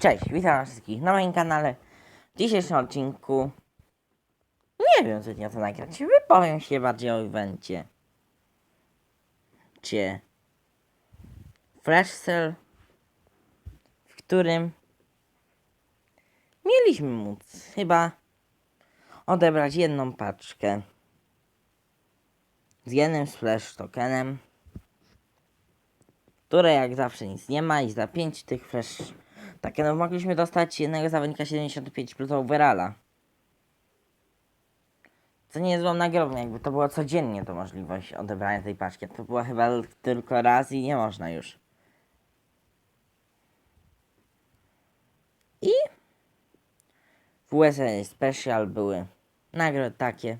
Cześć, witam wszystkich na moim kanale. W dzisiejszym odcinku nie wiem co dnia to nagrać. Wypowiem się bardziej o evencie. Cie Flash Cell, w którym mieliśmy móc chyba odebrać jedną paczkę z jednym Flash tokenem, które jak zawsze nic nie ma i za 5 tych Flash tokenów mogliśmy dostać jednego zawodnika 75 plus overalla. Co nie jest złą nagrodą, jakby to było codziennie to możliwość odebrania tej paczki. To była chyba tylko raz i nie można już. I w USA Special były nagrody takie.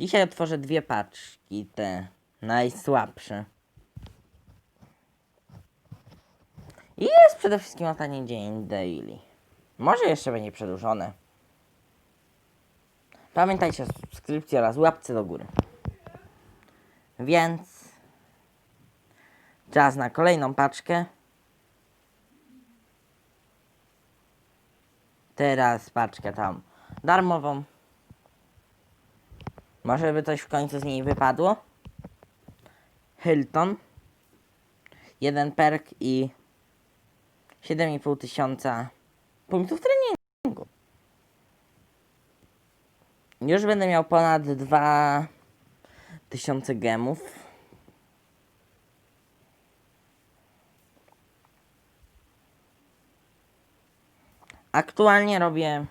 Dzisiaj otworzę dwie paczki, te najsłabsze. I jest przede wszystkim ostatni dzień daily. Może jeszcze będzie przedłużone. Pamiętajcie o subskrypcji oraz łapce do góry. Więc czas na kolejną paczkę. Teraz paczkę tam darmową. Może by coś w końcu z niej wypadło. Hilton. Jeden perk i 7,5 tysiąca punktów treningu. Już będę miał ponad 2 tysiące gemów. Aktualnie robię.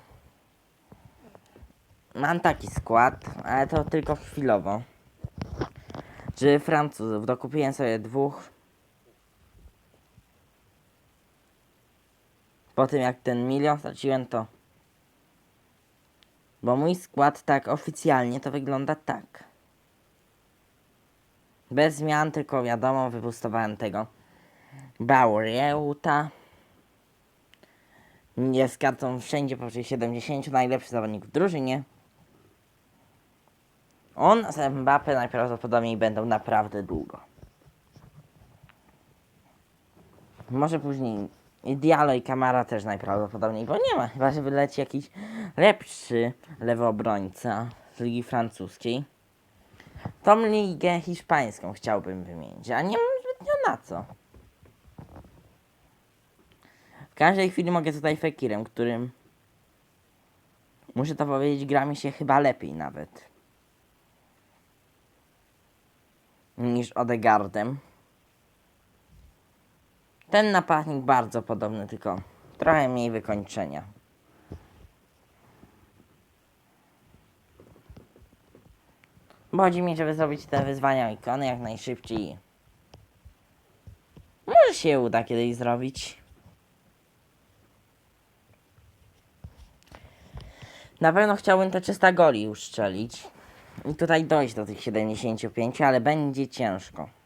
Mam taki skład, ale to tylko chwilowo. Że Francuzów dokupiłem sobie dwóch. Po tym jak ten milion straciłem to. Bo mój skład tak oficjalnie to wygląda tak. Bez zmian, tylko wiadomo, wypustowałem tego Baurieuta. Jest kartą wszędzie powyżej 70, najlepszy zawodnik w drużynie. On z Mbappe najprawdopodobniej będą naprawdę długo. Może później i Diallo i Kamara też najprawdopodobniej, bo nie ma. Chyba, że wyleci jakiś lepszy lewy obrońca z Ligi Francuskiej. Tą ligę hiszpańską chciałbym wymienić, a nie mam zbytnio na co. W każdej chwili mogę tutaj Fekirem, którym muszę to powiedzieć, gra mi się chyba lepiej nawet niż Odegardem. Ten napastnik bardzo podobny, tylko trochę mniej wykończenia. Bo chodzi mi, żeby zrobić te wyzwania ikony jak najszybciej. Może się uda kiedyś zrobić. Na pewno chciałbym te 300 goli uszczelić. I tutaj dojść do tych 75, ale będzie ciężko.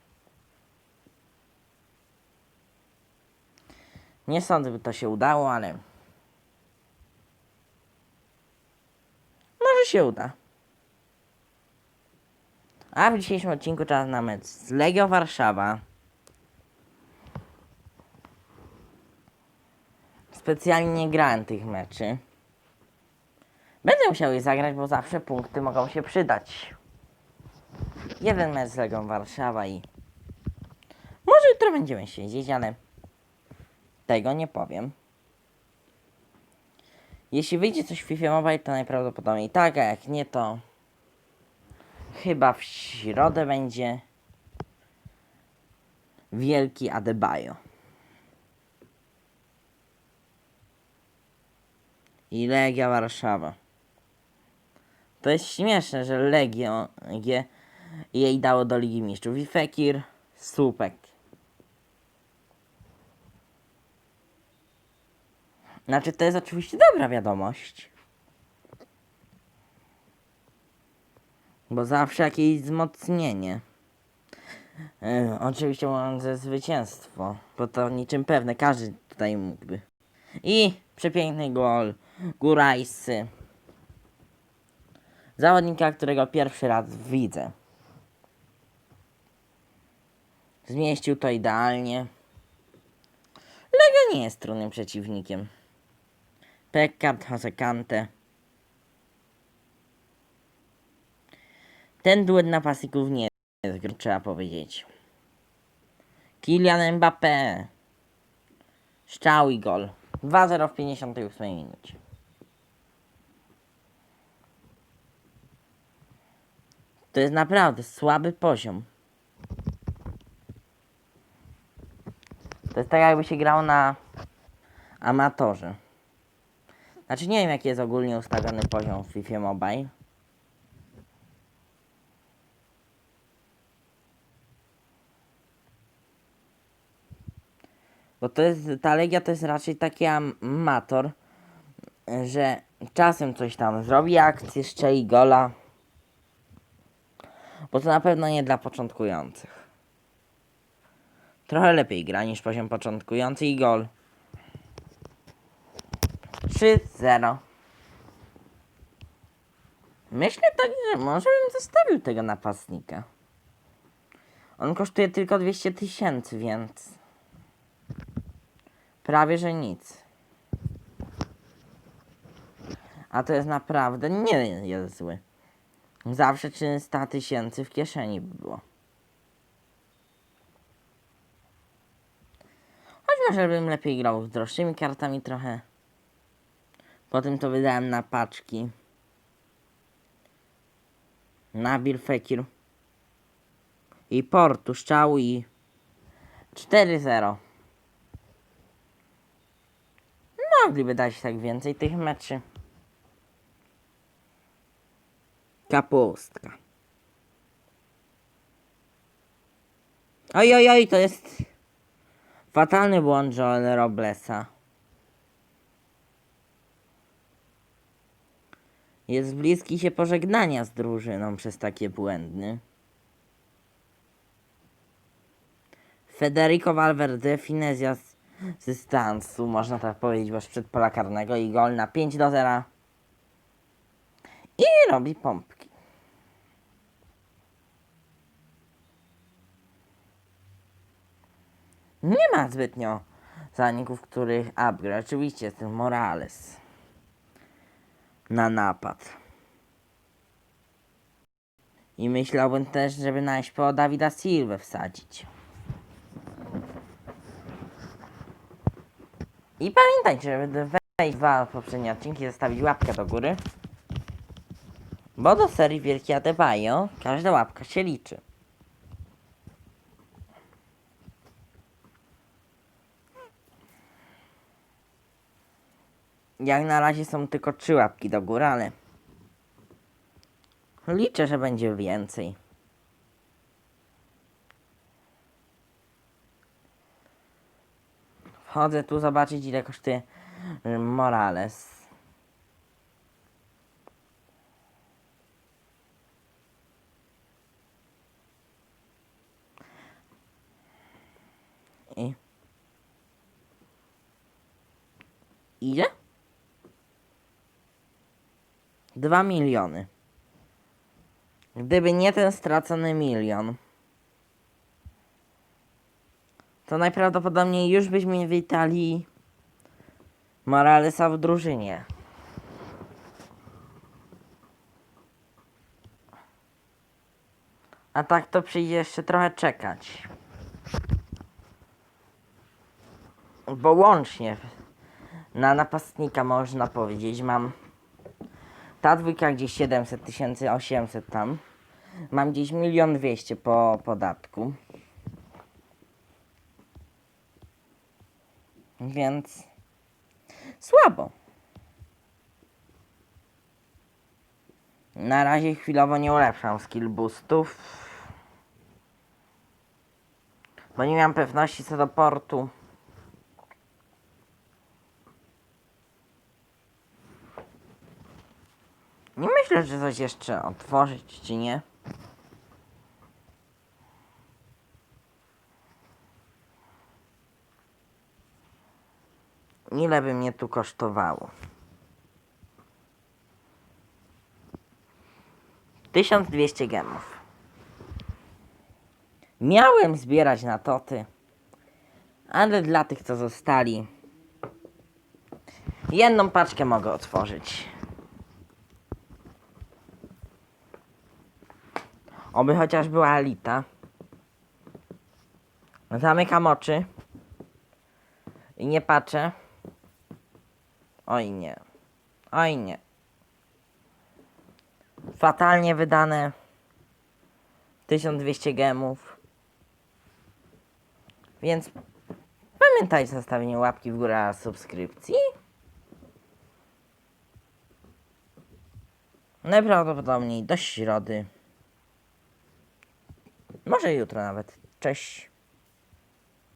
Nie sądzę, by to się udało, ale może się uda. A w dzisiejszym odcinku czas na mecz z Legio Warszawa. Specjalnie nie grałem tych meczy. Będę musiał je zagrać, bo zawsze punkty mogą się przydać. Jeden mecz z Legią Warszawa i może jutro będziemy siedzieć, ale tego nie powiem. Jeśli wyjdzie coś w FIFA Mobile, to najprawdopodobniej tak, a jak nie, to chyba w środę będzie wielki Adebayo. I Legia Warszawa. To jest śmieszne, że Legio G jej dało do Ligi Mistrzów. I Fekir, Słupek. Znaczy, to jest oczywiście dobra wiadomość. Bo zawsze jakieś wzmocnienie. Yy, oczywiście mówiąc ze zwycięstwo, bo to niczym pewne, każdy tutaj mógłby. I przepiękny gol Gurajsy. Zawodnika, którego pierwszy raz widzę. Zmieścił to idealnie. nie jest trudnym przeciwnikiem. Pekkard, Hosekante. Ten duet napastników nie jest gry, trzeba powiedzieć. Kylian Mbappé. Szczał i gol. 2-0 w 58 minucie. To jest naprawdę słaby poziom. To jest tak jakby się grał na amatorze. Znaczy nie wiem jaki jest ogólnie ustawiony poziom w FIFA Mobile. Bo to jest, ta legia to jest raczej taki amator, że czasem coś tam zrobi akcję, strzeli gola. Bo to na pewno nie dla początkujących. Trochę lepiej gra niż poziom początkujący i gol. 3-0. Myślę tak, że może bym zostawił tego napastnika. On kosztuje tylko 200 tysięcy, więc... Prawie, że nic. A to jest naprawdę nie jest zły. Zawsze 300 tysięcy w kieszeni by było. Choć może bym lepiej grał z droższymi kartami trochę. Potem to wydałem na paczki. Nabil Fekir. I Portu, Szczał i 4-0. Mogliby dać tak więcej tych meczy. Kapustka. Oj, oj, oj, to jest fatalny błąd Joel Roblesa. Jest bliski się pożegnania z drużyną przez takie błędy. Federico Valverde, finezja z dystansu, można tak powiedzieć, bo przed pola karnego i gol na 5 do 0. I robi pompki. Nie ma zbytnio zaników, których upgrade. Oczywiście jest Morales na napad. I myślałbym też, żeby na po Dawida Silvę wsadzić. I pamiętajcie, żeby wejść dwa poprzednie odcinki, zostawić łapkę do góry. Bo do serii Wielki Adebayo każda łapka się liczy. Jak na razie są tylko trzy łapki do góry, ale liczę, że będzie więcej. Wchodzę tu zobaczyć ile kosztuje y, Morales. I... Ile? Dwa miliony. Gdyby nie ten stracony milion, to najprawdopodobniej już byśmy witali Moralesa w drużynie. A tak to przyjdzie jeszcze trochę czekać. Bo łącznie na napastnika można powiedzieć mam ta dwójka gdzieś 700 tysięcy, 800 tam. Mam gdzieś milion dwieście po podatku. Więc słabo. Na razie chwilowo nie ulepszam skill boostów. Bo nie miałem pewności co do portu. Nie myślę, że coś jeszcze otworzyć, czy nie. Ile by mnie tu kosztowało? 1200 gemów. Miałem zbierać na toty, ale dla tych, co zostali, Jedną paczkę mogę otworzyć. Oby chociaż była Alita. Zamykam oczy. I nie patrzę. Oj nie. Oj nie. Fatalnie wydane. 1200 gemów. Więc pamiętajcie o zostawieniu łapki w górę, subskrypcji. Najprawdopodobniej do środy. Może jutro nawet. Cześć.